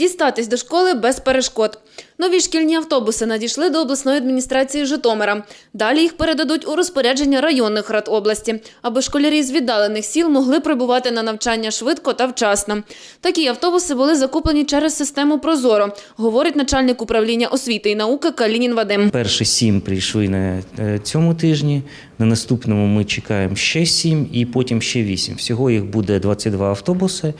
Дістатись до школи без перешкод. Нові шкільні автобуси надійшли до обласної адміністрації Житомира. Далі їх передадуть у розпорядження районних рад області, аби школярі з віддалених сіл могли прибувати на навчання швидко та вчасно. Такі автобуси були закуплені через систему Прозоро, говорить начальник управління освіти і науки Калінін Вадим. Перші сім прийшли на е, цьому тижні. На наступному ми чекаємо ще сім і потім ще вісім. Всього їх буде 22 автобуси.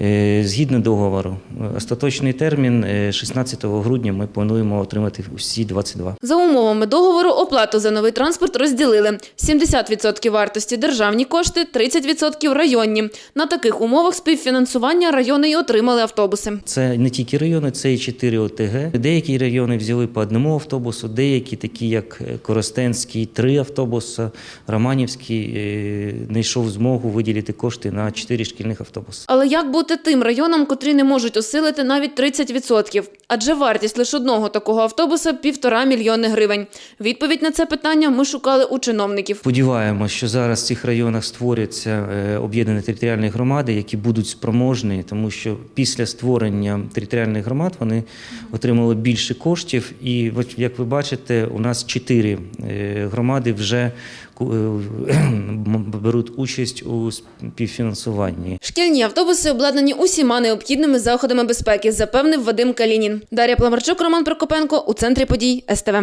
Е, Згідно договору, остаточний термін е, 16 грудня ми плануємо отримати усі 22. За умовами договору оплату за новий транспорт розділили. 70% вартості державні кошти, 30% районні. На таких умовах співфінансування райони й отримали автобуси. Це не тільки райони, це і 4 ОТГ. Деякі райони взяли по одному автобусу, деякі, такі як е, Коростенський, три автобуси, Романівський, е, знайшов змогу виділити кошти на 4 шкільних автобуси. Але як бути тим районам, котрі не можуть осилити навіть 30%? Адже вартість лише одного такого автобуса – півтора мільйони гривень. Відповідь на це питання ми шукали у чиновників. Сподіваємося, що зараз в цих районах створяться е, об'єднані територіальні громади, які будуть спроможні, тому що після створення територіальних громад вони отримали більше коштів. І як ви бачите, у нас чотири е, громади вже беруть участь у співфінансуванні. Шкільні автобуси обладнані усіма необхідними заходами безпеки, запевнив Вадим Калінін. Дар'я Пламарчук, Роман Прокопенко у центрі подій СТВ.